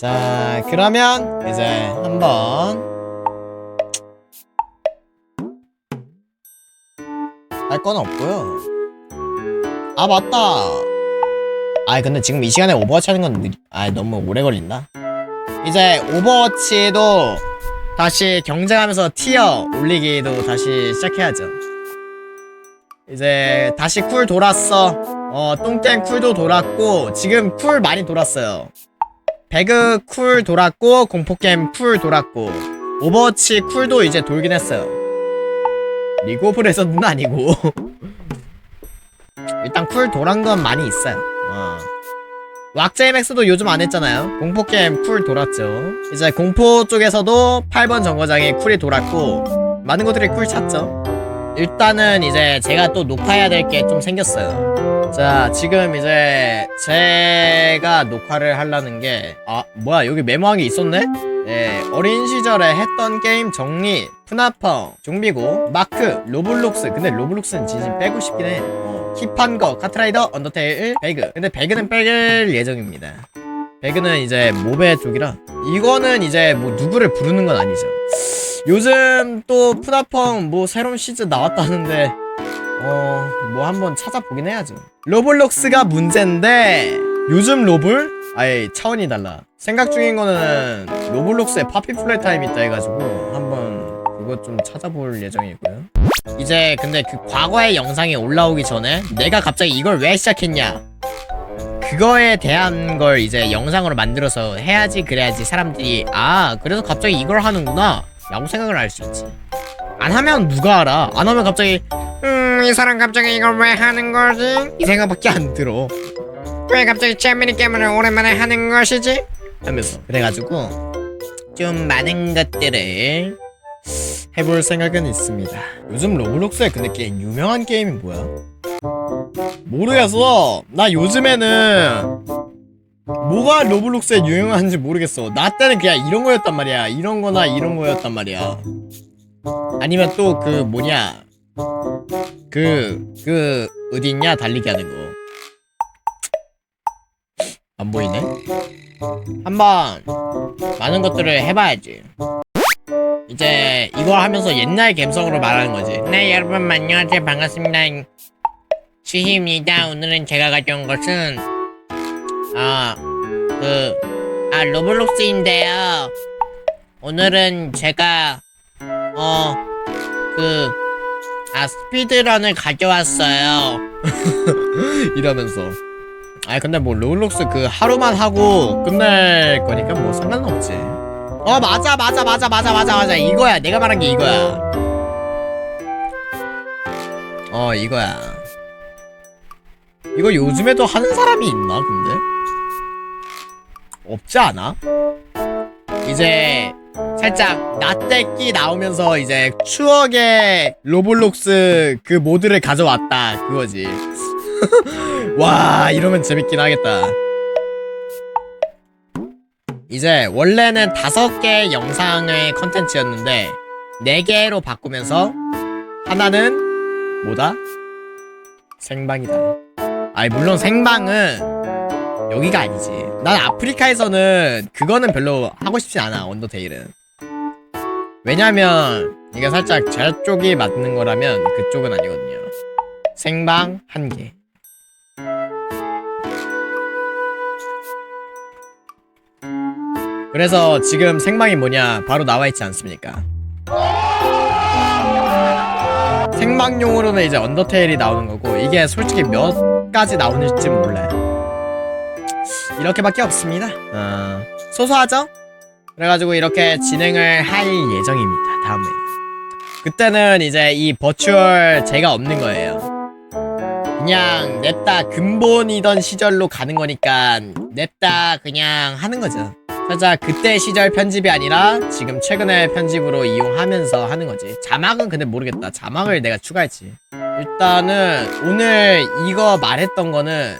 자 그러면 이제 한번. 할 건 없고요. 아 맞다. 아 근데 지금 이 시간에 오버워치 하는 건. 아 너무 오래 걸린다. 이제 오버워치도 다시 경쟁하면서 티어 올리기도 다시 시작해야죠. 이제 다시 쿨 돌았어. 어 똥땡 쿨도 돌았고 지금 쿨 많이 돌았어요 배그 쿨 돌았고 공포게임 쿨 돌았고 오버워치 쿨도 이제 돌긴 했어요. 리그 오브 레전드는 아니고. 일단 쿨 돌은 건 많이 있어요. 어. 왁제맥스도 요즘 안 했잖아요. 공포게임 쿨 돌았죠. 이제 공포 쪽에서도 8번 정거장이 쿨이 돌았고 많은 것들이 쿨 찼죠 일단은 이제 제가 또 녹화해야 될 게 좀 생겼어요. 자 지금 이제 제가 녹화를 하려는 게 아 뭐야 여기 메모한 게 있었네? 예 어린 시절에 했던 게임 정리 푸나펑 좀비고 마크 로블록스. 근데 로블록스는 진심 빼고 싶긴 해. 어, 힙한 거 카트라이더 언더테일 배그. 근데 배그는 뺄 예정입니다. 배그는 이제 모베 쪽이라. 이거는 이제 뭐 누구를 부르는 건 아니죠 요즘 또 푸나펑 뭐 새로운 시즌 나왔다는데 어 뭐 한번 찾아보긴 해야죠. 로블록스가 문제인데 요즘 로블? 아예 차원이 달라. 생각 중인 거는 로블록스에 파피 플레이 타임 있다 해가지고 한번 그거 좀 찾아볼 예정이고요. 이제 근데 그 과거의 영상이 올라오기 전에 내가 갑자기 이걸 왜 시작했냐? 그거에 대한 걸 이제 영상으로 만들어서 해야지 그래야지 사람들이 아 그래서 갑자기 이걸 하는구나 라고 생각을 할 수 있지. 안 하면 누가 알아? 안 하면 갑자기 음 이 사람 갑자기 이걸 왜 하는 거지? 이 생각밖에 안 들어. 왜 갑자기 재미있는 게임을 오랜만에 하는 것이지? 하면서 그래가지고 좀 많은 것들을 해볼 생각은 있습니다. 요즘 로블록스에 근데 게임 유명한 게임이 뭐야? 모르겠어. 나 요즘에는 뭐가 로블록스에 유용한지 모르겠어. 나 때는 그냥 이런 거였단 말이야. 이런 거나 이런 거였단 말이야. 아니면 또 그 뭐냐. 그, 그, 어딨냐? 달리기 하는 거. 안 보이네? 한번 많은 것들을 해봐야지. 이제 이거 하면서 옛날 감성으로 말하는 거지. 네, 여러분 안녕하세요. 반갑습니다. 시희입니다. 오늘은 제가 가져온 것은 아, 그, 아, 로블록스인데요. 오늘은 제가, 어, 그, 아, 스피드런을 가져왔어요. 이러면서. 아, 근데 뭐, 로블록스 그 하루만 하고 끝날 거니까 뭐 상관없지. 어, 맞아, 맞아, 맞아, 맞아, 맞아, 맞아. 이거야. 내가 말한 게 이거야. 어, 이거야. 이거 요즘에도 하는 사람이 있나, 근데? 없지 않아? 이제 살짝 나떼끼 나오면서 이제 추억의 로블록스 그 모드를 가져왔다 그거지 와 이러면 재밌긴 하겠다 이제 원래는 다섯 개 영상의 컨텐츠였는데 네 개로 바꾸면서 하나는 뭐다? 생방이다 아니 물론 생방은 여기가 아니지. 난 아프리카에서는 그거는 별로 하고 싶지 않아. 언더테일은. 왜냐면 이게 살짝 제 쪽이 맞는 거라면 그쪽은 아니거든요. 생방 한 개. 그래서 지금 생방이 뭐냐 바로 나와 있지 않습니까? 생방용으로는 이제 언더테일이 나오는 거고 이게 솔직히 몇 가지 나오는지 몰라요. 이렇게밖에 없습니다. 어, 소소하죠? 그래가지고 이렇게 진행을 할 예정입니다. 다음에 그때는 이제 이 버추얼 제가 없는 거예요. 그냥 냅다 근본이던 시절로 가는 거니까 냅다 그냥 하는 거죠. 살짝 그때 시절 편집이 아니라 지금 최근의 편집으로 이용하면서 하는 거지. 자막은 근데 모르겠다. 자막을 내가 추가했지. 일단은 오늘 이거 말했던 거는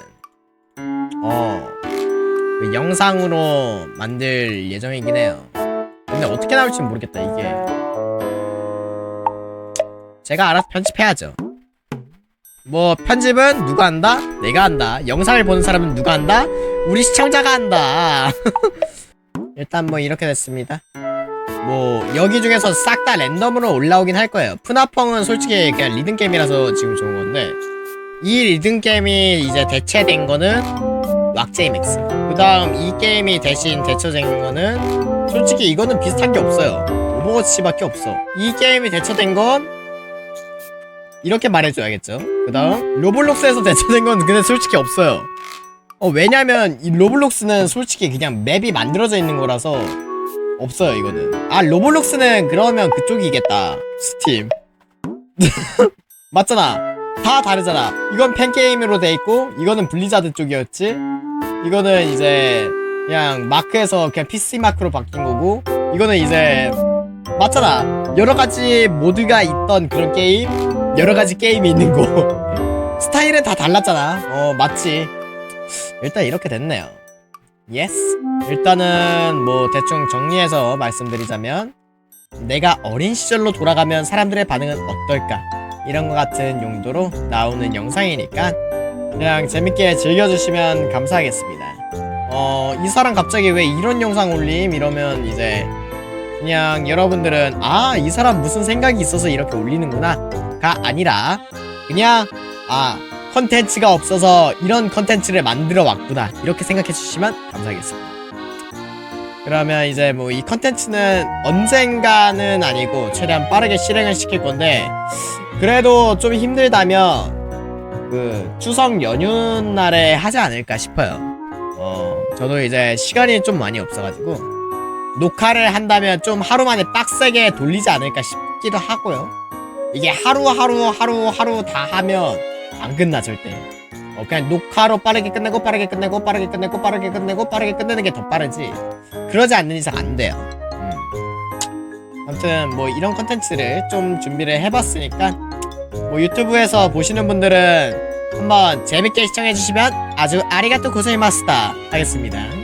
어. 그 영상으로 만들 예정이긴 해요. 근데 어떻게 나올지 모르겠다 이게. 제가 알아서 편집해야죠. 뭐 편집은 누가 한다? 내가 한다. 영상을 보는 사람은 누가 한다? 우리 시청자가 한다. 일단 뭐 이렇게 됐습니다. 뭐 여기 중에서 싹 다 랜덤으로 올라오긴 할 거예요. 푸나펑은 솔직히 그냥 리듬 게임이라서 지금 좋은 건데 이 리듬 게임이 이제 대체된 거는 왁제이맥스. 그 다음 이 게임이 대신 대처된 거는 솔직히 이거는 비슷한 게 없어요. 오버워치밖에 없어. 이 게임이 대처된 건 이렇게 말해줘야겠죠. 그 다음 로블록스에서 대처된 건 근데 솔직히 없어요. 어 왜냐면 이 로블록스는 솔직히 그냥 맵이 만들어져 있는 거라서 없어요 이거는. 아 로블록스는 그러면 그쪽이겠다. 스팀. 맞잖아. 다 다르잖아. 이건 팬게임으로 돼 있고 이거는 블리자드 쪽이었지. 이거는 이제 그냥 마크에서 그냥 PC 마크로 바뀐 거고 이거는 이제 맞잖아. 여러 가지 모드가 있던 그런 게임, 여러 가지 게임이 있는 거. 스타일은 다 달랐잖아. 어, 맞지. 일단 이렇게 됐네요. 예스. 일단은 뭐 대충 정리해서 말씀드리자면 내가 어린 시절로 돌아가면 사람들의 반응은 어떨까? 이런 것 같은 용도로 나오는 영상이니까 그냥 재밌게 즐겨주시면 감사하겠습니다. 어, 이 사람 갑자기 왜 이런 영상 올림? 이러면 이제 그냥 여러분들은 아, 이 사람 무슨 생각이 있어서 이렇게 올리는구나 가 아니라 그냥 아, 컨텐츠가 없어서 이런 컨텐츠를 만들어 왔구나. 이렇게 생각해 주시면 감사하겠습니다. 그러면 이제 뭐 이 컨텐츠는 언젠가는 아니고 최대한 빠르게 실행을 시킬 건데 그래도 좀 힘들다면 그 추석 연휴 날에 하지 않을까 싶어요. 어, 저도 이제 시간이 좀 많이 없어가지고 녹화를 한다면 좀 하루 만에 빡세게 돌리지 않을까 싶기도 하고요. 이게 하루 하루 하루 하루 다 하면 안 끝나 절대. 어, 그냥 녹화로 빠르게 끝내고 빠르게 끝내고 빠르게 끝내고 빠르게 끝내고 빠르게 끝내는 게 더 빠르지. 그러지 않는 이상 안 돼요. 음. 아무튼 뭐 이런 컨텐츠를 좀 준비를 해봤으니까 뭐 유튜브에서 보시는 분들은 한번 재밌게 시청해주시면 아주 아리가또 고생이마스다 하겠습니다.